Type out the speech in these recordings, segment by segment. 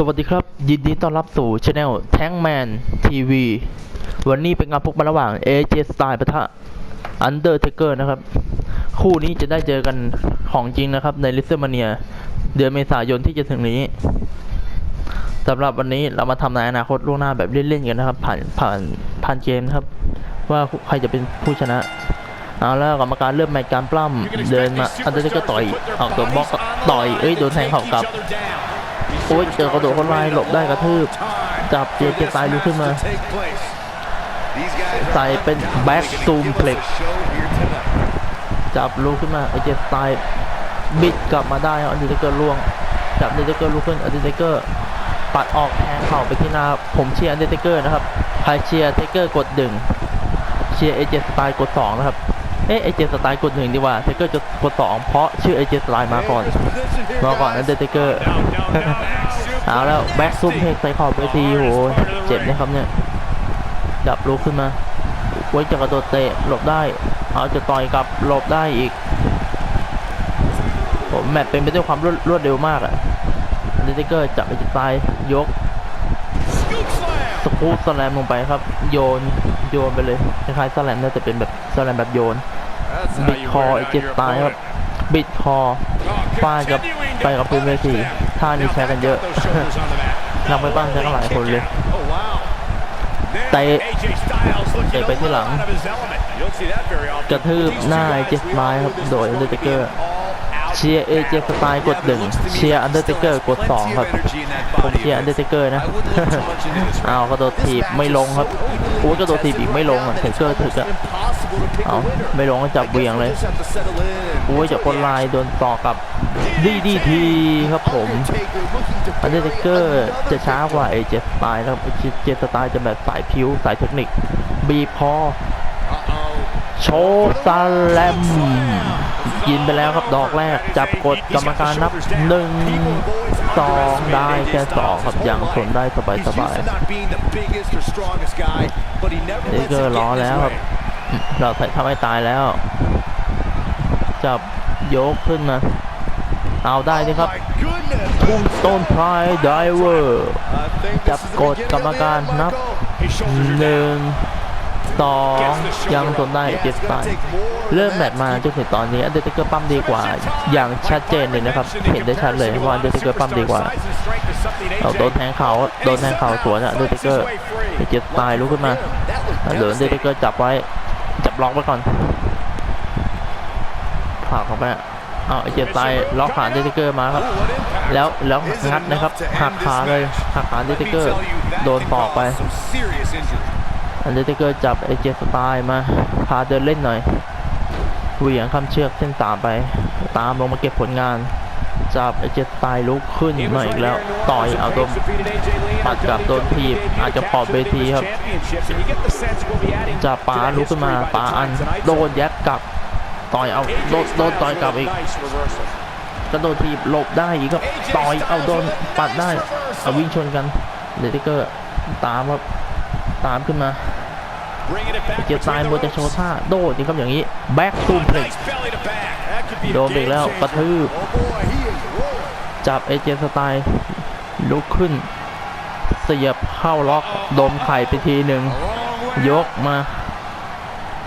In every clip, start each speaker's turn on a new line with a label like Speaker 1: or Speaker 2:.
Speaker 1: สวัสดีครับ ยินดีต้อนรับสู่ช anel Tankman TV วันนี้เป็นงานพบกันระหว่าง AJ Style ปะทะ Undertaker นะครับ คู่นี้จะได้เจอกันของจริงนะครับใน l i s t e r m a n i a เดือนเมษายนที่จะถึงนี้สำหรับวันนี้เรามาทำในอนาคตล่วงหน้าแบบเล่นๆกันนะครับ ผ่านผ่านผ่านเกมนะครับ ว่าใครจะเป็นผู้ชนะเอาแล้วกรรมการเริ่มแมตช์การปล้ำเดินมา Undertaker ต่อยออกตัวบล็อกต่อยเอ้ยโดนแทงเข่ากลับ โอ้ยเจอกระโดดคนร้ายหลบได้กระทืบ จับเจเจตายลุกขึ้นมาใส่เป็นแบ็กซูมเพล็กจับลุกขึ้นมาไอเจตายบิดกลับมาได้อันเดอร์เกอร์ล่วง จับอันเดอร์เกอร์ลุกขึ้นอันเดอร์เกอร์ปัดออกแทงเข่าไปที่หน้าผมเชียร์อันเดอร์เกอร์นะครับใครเชียร์เทเกอร์กดหนึ่งเชียร์เอเจสไตล์กดสองนะครับ เอ๊ะเอเจสไตล์กดหนึ่งดีกว่าเทเกอร์จะกดสองเพราะชื่อเอเจสไตล์มาก่อนมาก่อนอันเดอร์เกอร์เอาแล้วแบ็กซุปเพกใส่ขอบไปทีโหเจ็บนะครับเนี่ยจับลุกขึ้นมาไว้จะกระโดดเตะหลบได้เอาจะต่อยกลับหลบได้อีกผมแมตช์เป็นไปด้วยความรวดรวดเร็วมากอะอันเดอร์เกอร์จับไปจะตายยกสกู๊ตสแลมลงไปครับ โยนโยนไปเลยคล้ายๆสแลมน่าจะเป็นแบบสแลมแบบโยน บิดคอไอเจ็ดตายครับ บิดคอฟาดกับไปกับพื้นเวทีท่านี้ใช้กันเยอะนักไปบ้างใช้กันหลายคนเลยเตะเตะไปที่หลัง กระทืบหน้าไอเจสไมครับ โดยอันเดอร์เทเกอร์ เชียร์เอเจสไตล์กดหนึ่งเชียร์อันเดอร์เทเกอร์กดสองครับ ผมเชียร์อันเดอร์เทเกอร์นะ เอากระโดดถีบไม่ลงครับโอ้กระโดดถีบอีกไม่ลงอะเทเกอร์ถึกอะ เอาไม่ลงก็จับเบี่ยงเลยโอ้ยจากคนลายโดนต่อกับดีดีทีครับผมอันเดอร์เทเกอร์จะช้ากว่าเอเจสไตล์นะครับเจสไตล์จะแบบสายพิ้วสายเทคนิค บีบคอโชว์ซาแลมยินไปแล้วครับดอกแรก จับกดกรรมการนับหนึ่งสองได้แค่สองครับยังทนได้สบายสบายเดเกอร์ล้อแล้วครับ เราใส่ทำให้ตายแล้ว จับยกขึ้นมาเอาได้นี่ครับพุ่งต้นพายไดเวอร์จับกดกรรมการนับหนึ่งสองยังทนได้เจ็ดสายเริ่มแมตช์มาจนถึงตอนนี้อันเดอร์เทเกอร์ปั้มดีกว่า อย่างชัดเจนเลยนะครับ เห็นได้ชัดเลยว่าอันเดอร์เทเกอร์ปั้มดีกว่าเอาโดนแทงเขาโดนแทงเขาสวนอะอันเดอร์เทเกอร์เจ็ดสายลุกขึ้นมาเหลืออันเดอร์เทเกอร์จับไว้ จับล็อกไว้ก่อนผลักเข้าไปอะเอาไอเจ็ดสายล็อกขาเดอร์เกอร์มาครับ แล้วแล้วงัดนะครับหักขาเลยหักขาเดอร์เกอร์โดนตอกไปอันเดอร์เกอร์จับไอเจสไตล์มาพาเดินเล่นหน่อยเหวี่ยงคำเชือกเส้นสามไป ตามลงมาเก็บผลงาน จับไอเจสไตล์ลุกขึ้นมาอีกแล้วต่อยเอาโดนปัดกลับโดนทีบอาจจะปอบเวทีครับจับป๋าลุกขึ้นมาป๋าอันโดนยัดกลับต่อยเอาโดนโดนต่อยกลับอีกกระโดดทีบหลบได้อีกครับต่อยเอาโดนปัดได้เอาวิ่งชนกันเดติเกอร์ตามครับตามขึ้นมา เกียร์ตายมัวจะโชว์ท่าโดดนี่ครับอย่างนี้แบ็กตูมเพล็กโดนอีกแล้วกระทืบจับเอเจสไตล์ลุกขึ้น เสียบเข้าล็อกดมไข่ไปทีหนึ่งยกมา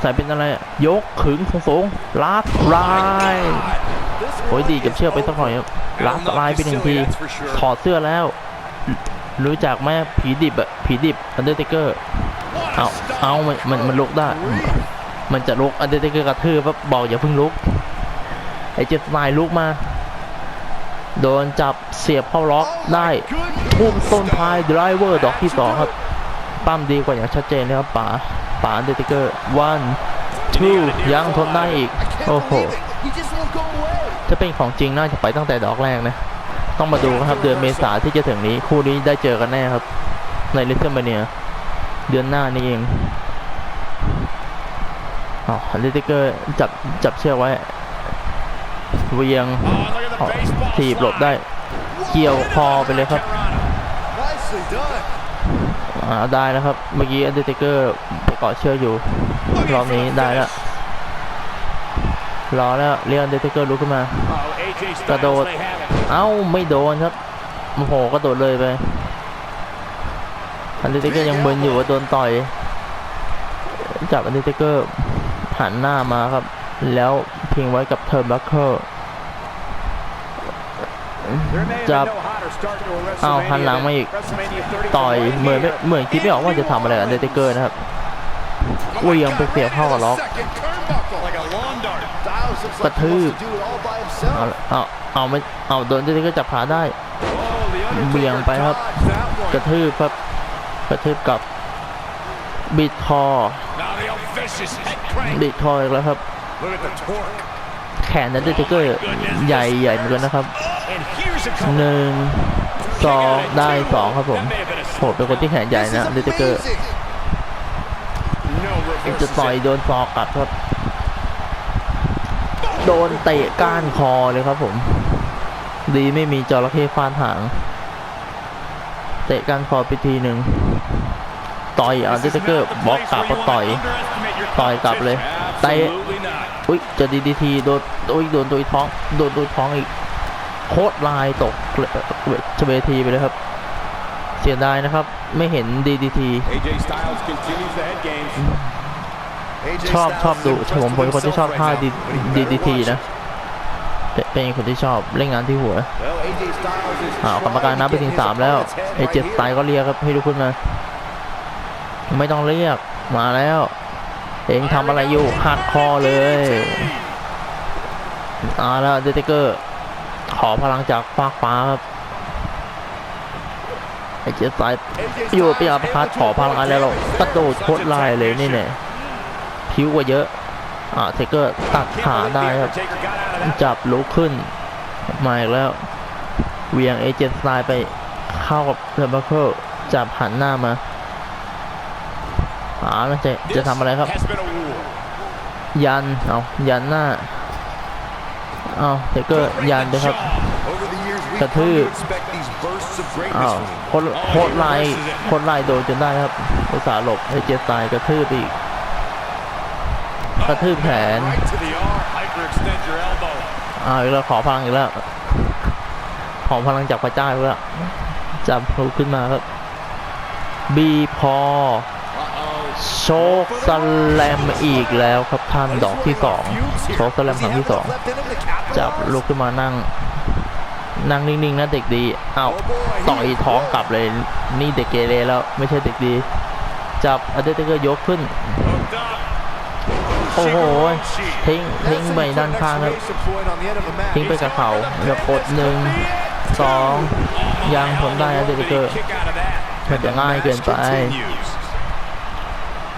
Speaker 1: ใส่เป็นอะไรอะยกขึงสูงๆลาดลายโอ้ยดีกับเชือกไปสักหน่อยครับลาดลายไปหนึ่งทีถอดเสื้อแล้ว รู้จักไหมผีดิบอะผีดิบอันเดอร์เทเกอร์ เอาเอามันมันมันลุกได้ มันจะลุกอันเดอร์เกอร์กระทืบปั๊บอกอย่าเพิ่งลุกไอเจ็ดสไนายลุกมา โดนจับเสียบเข้าล็อกได้พุ่งต้นท้ายไดรเวอร์ดอกที่สองครับปั้มดีกว่าอย่างชัดเจนนะครับป๋าป๋าอันเดอร์เกอร์ one two ยังทนได้อีก โอ้โหถ้าเป็นของจริงน่าจะไปตั้งแต่ดอกแรกนะ ต้องมาดูครับเดือนเมษาที่จะถึงนี้คู่นี้ได้เจอกันแน่ครับ ในลิทเทิลเนีย เดือนหน้านี่เองอ๋อลิติเกอร์จับจับเชือกไว้เวียงถีบหลบได้ เกี่ยวคอไปเลยครับได้แล้วครับ เมื่อกี้อันเดอร์เทเกอร์ไปเกาะเชือกอยู่ รอบนี้ได้แล้ว รอแล้วเรียกอันเดอร์เทเกอร์ลุกขึ้นมา กระโดด เอ้า ไม่โดนครับ โอ้โห กระโดดเลยไป อันเดอร์เทเกอร์ยังมึนอยู่ว่าโดนต่อยจับอันเดอร์เทเกอร์หันหน้ามาครับ แล้วพิงไว้กับเทอร์บัคเกอร์จับเอาหันหลังมาอีกต่อยเหมือนไม่เหมือนคิดไม่ออกว่าจะทำอะไรอันเดอร์เทเกอร์นะครับอุ้ยยังไปเสียบเข้ากับล็อกกระทืบเอาเอาเอาไม่เอาโดนอันเดอร์เทเกอร์จับขาได้เบี่ยงไปครับ กระทืบครับ กระทืบกับบิดคอบิดคออีกแล้วครับ แขนนั้นเดอร์เทเกอร์ใหญ่ใหญ่เหมือนกันนะครับหนึ่งสองได้สองครับผมผมเป็นคนที่แขนใหญ่นะเดอร์เทเกอร์จะต่อยโดนซอกกลับครับ โดนเตะก้านคอเลยครับผม ดีไม่มีจระเข้ฟาดหาง เตะก้านคอไปทีหนึ่งต่อยอันเดอร์เทเกอร์บล็อกกลับก็ต่อย ต่อยกลับเลยเตะอุ้ยเจะดีดีทีโดนอุ้ยโดนตัวท้องโดนตัวท้องอีกโคตรลายตกเวทีไปเลยครับ เสียดายนะครับ ไม่เห็นดีดีทีชอบชอบดูผมเป็นคนที่ชอบท่าดีดีดีทีนะเป็นเป็นคนที่ชอบเล่นงานที่หัว อ้าวกรรมการนับไปถึงสามแล้วไอเจ็ดสไตล์ก็เรียกครับให้ทุกคนมาไม่ต้องเรียกมาแล้ว เองทำอะไรอยู่หักคอเลยเอ่าแล้วเดตเกอร์ ขอพลังจากฟากฟ้าครับไอเจ็ดสายอยู่ปีอาพัดขอพลังอะไรเรากระโดดโคตรลายเลยนี่เนี่ยผิวกว่าเยอะอ่าเทเกอร์ตัดขาได้ครับจับลุกขึ้นมาอีกแล้ว เหวียงเอเจนต์ไลน์ไปเข้ากับเทอร์บัคเคิลจับหันหน้ามาอ่าแล้วจะจะทำอะไรครับ ยัน เอายันหน้า เอาเทเกอร์ยันด้วยครับกระทืบอ้าวโคนโคตรไลน์โคตรไลน์โดนจนได้ครับอุตส่าห์หลบให้เจสไตล์กระทืบอีกกระทืบแขนอ้าวอีกแล้วขอพลังอีกแล้ว ขอพลังจากพระเจ้าแล้วจับลุกขึ้นมาครับ บีพอโชคสแลมอีกแล้วครับท่านดอกที่สองโชคสแลมครั้งที่สองจับลุกขึ้นมานั่ง นั่งนิ่งๆนะเด็กดีอ้าวต่อยท้องกลับเลยนี่เด็กเกเรแล้วไม่ใช่เด็กดี จับอเดเตเกอร์ยกขึ้นโอ้โหทิ้งทิ้งไปด้านข้างครับทิ้งไปกับเขาแล้วกดหนึ่ง สองยังผลได้อเดเตเกอร์มันจะง่ายเกินไป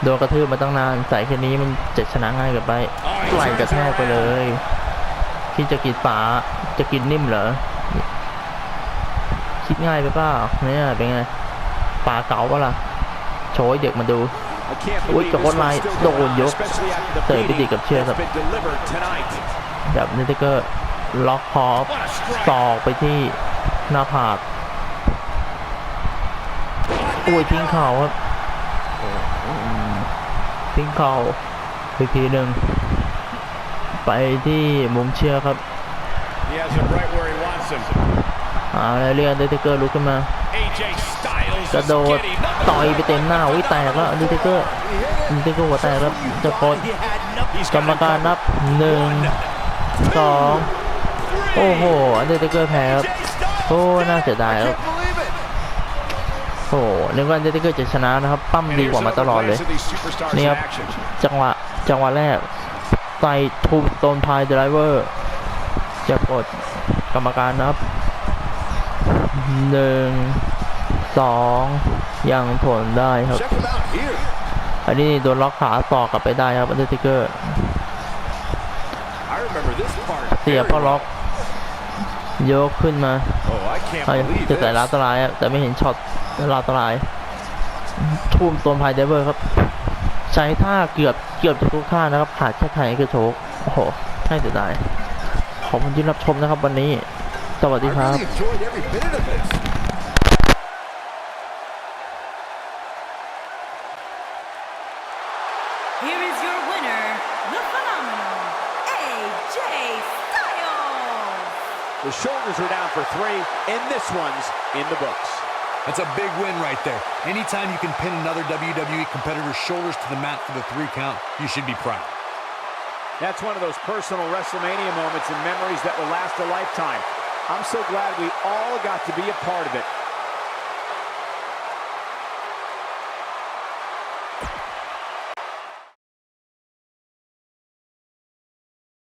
Speaker 1: โดนกระทืบมาตั้งนานใส่แค่นี้มันจะชนะง่ายเกินไปไหลกระแทกไปเลยที่จะกินป๋าจะกินนิ่มเหรอคิดง่ายไปเปล่าเนี่ยเป็นไงป๋าเก๋าปะล่ะโชว์ให้เด็กมาดู
Speaker 2: อุ้ยจะโคนไลน์โดนยก
Speaker 1: เตะไปติดกับเชือกครับแบบนี้เกอร์ ล็อกคอฟตอกไปที่หน้าผากอุ้ยทิ้งเข่าครับทิ้งเข่าอีกทีหนึ่งไปที่มุมเชือกครับอ่าแล้วเรียกเดตเกอร์ลุกขึ้นมากระโดดต่อยไปเต็มหน้าอุ้ยแตกแล้วอันนี้เกอร์อันนี้เกอร์หัวแตกแล้วจะกดกรรมการนับหนึ่งสอง โอ้โหอันนี้เกอร์แพ้ครับโอ้น่าเสียดายครับโอ้โหนึกว่าอันนี้เกอร์จะชนะนะครับ ปั้มดีกว่ามาตลอดเลยนี่ครับจังหวะจังหวะแรกใส่ทูมโตนพายไดรเวอร์จะกดกรรมการนะครับหนึ่งสองยังทนได้ครับ อันนี้โดนล็อกขาต่อกลับไปได้ครับอันเดอร์ติเกอร์เสียเพราะล็อก ยกขึ้นมาเอ้ยจะแต่ลาตรายอะแต่ไม่เห็นช็อตลาตรายทุ่มโซนพายเดเวอร์ครับ ใช้ท่าเกือบเกือบจะทุกท่านะครับขาดแค่ไทยคือโชกโอ้โหใช่เสียดายขอบคุณที่รับชมนะครับวันนี้ สวัสดีครับ
Speaker 3: winner, the phenomenal AJ Styles.
Speaker 4: The
Speaker 2: the shoulders are down for three, and this one's in the books.
Speaker 4: That's a big win right there. Anytime you can pin another WWE competitor's shoulders to the mat for the three count, you should be proud.
Speaker 2: That's one of those personal WrestleMania moments and memories that will last a lifetime. I'm so glad we all got to be a part of it.